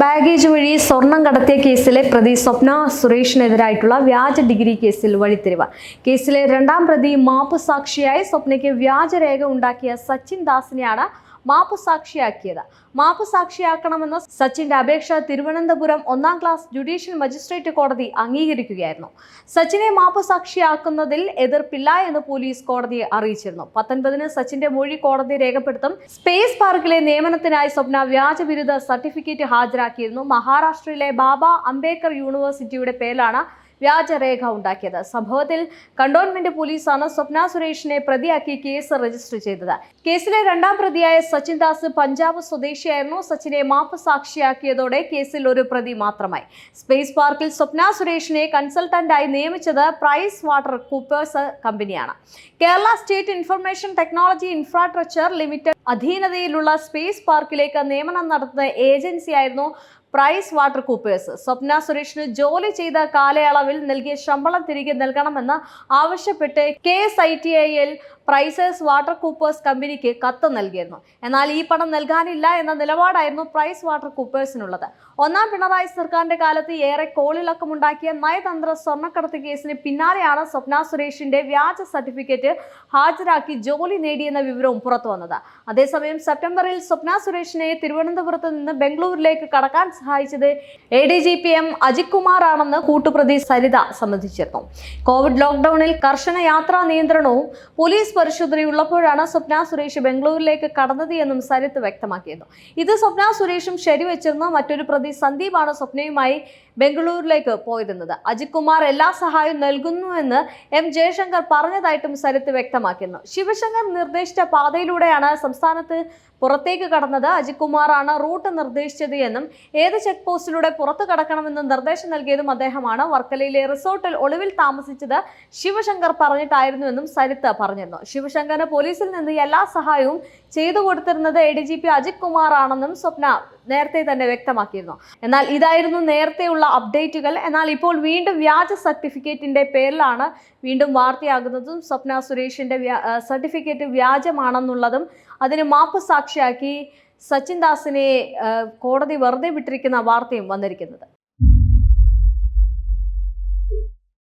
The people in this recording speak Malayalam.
ബാഗേജ് വഴി സ്വർണം കടത്തിയ കേസിലെ പ്രതി സ്വപ്ന സുരേഷിനെതിരായിട്ടുള്ള വ്യാജ ഡിഗ്രി കേസിൽ വഴിത്തിരിവ്. കേസിലെ രണ്ടാം പ്രതി മാപ്പ് സാക്ഷിയായി സ്വപ്നയ്ക്ക് വ്യാജരേഖ ഉണ്ടാക്കിയ സച്ചിൻ ദാസിനെയാണ് മാപ്പ് സാക്ഷിയാക്കിയത് മാപ്പ് സാക്ഷിയാക്കണമെന്ന സച്ചിന്റെ അപേക്ഷ തിരുവനന്തപുരം ഒന്നാം ക്ലാസ് ജുഡീഷ്യൽ മജിസ്ട്രേറ്റ് കോടതി അംഗീകരിക്കുകയായിരുന്നു. സച്ചിനെ മാപ്പ് സാക്ഷിയാക്കുന്നതിൽ എതിർപ്പില്ല എന്ന് പോലീസ് കോടതിയെ അറിയിച്ചിരുന്നു. പത്തൊൻപതിന് സച്ചിന്റെ മൊഴി കോടതി രേഖപ്പെടുത്തും സ്പേസ് പാർക്കിലെ നിയമനത്തിനായി സ്വപ്ന വ്യാജ ബിരുദ സർട്ടിഫിക്കറ്റ് ഹാജരാക്കിയിരുന്നു. മഹാരാഷ്ട്രയിലെ ബാബ അംബേദ്കർ യൂണിവേഴ്സിറ്റിയുടെ പേരിലാണ് വ്യാജരേഖ ഉണ്ടാക്കിയത്. സംഭവത്തിൽ കണ്ടോൺമെന്റ് പോലീസാണ് സ്വപ്ന സുരേഷിനെ പ്രതിയാക്കി കേസ് രജിസ്റ്റർ ചെയ്തത്. കേസിലെ രണ്ടാം പ്രതിയായ സച്ചിൻ ദാസ് പഞ്ചാബ് സ്വദേശിയായിരുന്നു. സച്ചിനെ മാപ്പ് സാക്ഷിയാക്കിയതോടെ കേസിൽ ഒരു പ്രതി മാത്രമായി. സ്പേസ് പാർക്കിൽ സ്വപ്ന സുരേഷിനെ കൺസൾട്ടന്റായി നിയമിച്ചത് പ്രൈസ് വാട്ടർ കൂപ്പേഴ്സ് കമ്പനിയാണ്. Kerala State Information Technology Infrastructure Limited അധീനതയിലുള്ള space പാർക്കിലേക്ക് നിയമനം നടത്തുന്ന ഏജൻസിയായിരുന്നു പ്രൈസ് വാട്ടർ കൂപ്പേഴ്സ് സ്വപ്ന സുരേഷിന് ജോലി ചെയ്ത കാലയളവിൽ നൽകിയ ശമ്പളം തിരികെ നൽകണമെന്ന് ആവശ്യപ്പെട്ട് കെ എസ് ഐ ടി ഐയിൽ പ്രൈസേഴ്സ് വാട്ടർ കൂപ്പേഴ്സ് കമ്പനിക്ക് കത്ത് നൽകിയിരുന്നു. എന്നാൽ ഈ പണം നൽകാനില്ല എന്ന നിലപാടായിരുന്നു പ്രൈസ് വാട്ടർ കൂപ്പേഴ്സിനുള്ളത് ഒന്നാം പിണറായി സർക്കാരിന്റെ കാലത്ത് ഏറെ കോളിളക്കമുണ്ടാക്കിയ നയതന്ത്ര സ്വർണക്കടത്ത് കേസിന് പിന്നാലെയാണ് സ്വപ്ന സുരേഷിന്റെ വ്യാജ സർട്ടിഫിക്കറ്റ് ഹാജരാക്കി ജോലി നേടിയെന്ന വിവരവും പുറത്തു വന്നത്. അതേസമയം സെപ്റ്റംബറിൽ സ്വപ്ന സുരേഷിനെ തിരുവനന്തപുരത്ത് നിന്ന് ബംഗളൂരിലേക്ക് കടക്കാൻ സഹായിച്ചത് A D G P M Ajith Kumar ആണെന്ന് കൂട്ടുപ്രതി സരിത സംബന്ധിച്ചിരുന്നു കോവിഡ് ലോക്ക്ഡൌണിൽ കർശന യാത്രാ നിയന്ത്രണവും പോലീസ് പരിശോധനയുള്ളപ്പോഴാണ് സ്വപ്ന സുരേഷ് ബംഗളൂരിലേക്ക് കടന്നത് എന്നും സരിത്ത് വ്യക്തമാക്കിയിരുന്നു. ഇത് സ്വപ്ന സുരേഷും ശരിവെച്ചിരുന്ന മറ്റൊരു പ്രതി സന്ദീപാണ് സ്വപ്നയുമായി ബംഗളൂരിലേക്ക് പോയിരുന്നത്. അജിത് കുമാർ എല്ലാ സഹായവും നൽകുന്നുവെന്ന് എം ജയശങ്കർ പറഞ്ഞതായിട്ടും സരിത്ത് വ്യക്തമാക്കിയിരുന്നു. ശിവശങ്കർ നിർദ്ദേശിച്ച പാതയിലൂടെയാണ് സംസ്ഥാനത്ത് പുറത്തേക്ക് കടന്നത്. അജിത് കുമാറാണ് റൂട്ട് നിർദ്ദേശിച്ചത് എന്നും ഏത് ചെക്ക് പോസ്റ്റിലൂടെ പുറത്തു കടക്കണമെന്ന് നിർദ്ദേശം നൽകിയതും അദ്ദേഹമാണ്. വർക്കലയിലെ റിസോർട്ടിൽ ഒളിവിൽ താമസിച്ചത് ശിവശങ്കർ പറഞ്ഞിട്ടായിരുന്നുവെന്നും സരിത്ത് പറഞ്ഞിരുന്നു. ശിവശങ്കറിന് പോലീസിൽ നിന്ന് എല്ലാ സഹായവും ചെയ്തു കൊടുത്തിരുന്നത് A D G P Ajith Kumar ആണെന്നും സ്വപ്ന നേരത്തെ തന്നെ വ്യക്തമാക്കിയിരുന്നു. എന്നാൽ ഇതായിരുന്നു നേരത്തെയുള്ള അപ്ഡേറ്റുകൾ. എന്നാൽ ഇപ്പോൾ വീണ്ടും വ്യാജ സർട്ടിഫിക്കറ്റിന്റെ പേരിലാണ് വീണ്ടും വാർത്തയാകുന്നതും സ്വപ്ന സുരേഷിന്റെ സർട്ടിഫിക്കറ്റ് വ്യാജമാണെന്നുള്ളതും അതിന് മാപ്പ് സാക്ഷിയാക്കി സച്ചിൻ ദാസിനെ കോടതി വെറുതെ വിട്ടിരിക്കുന്ന വാർത്തയും വന്നിരിക്കുന്നത്.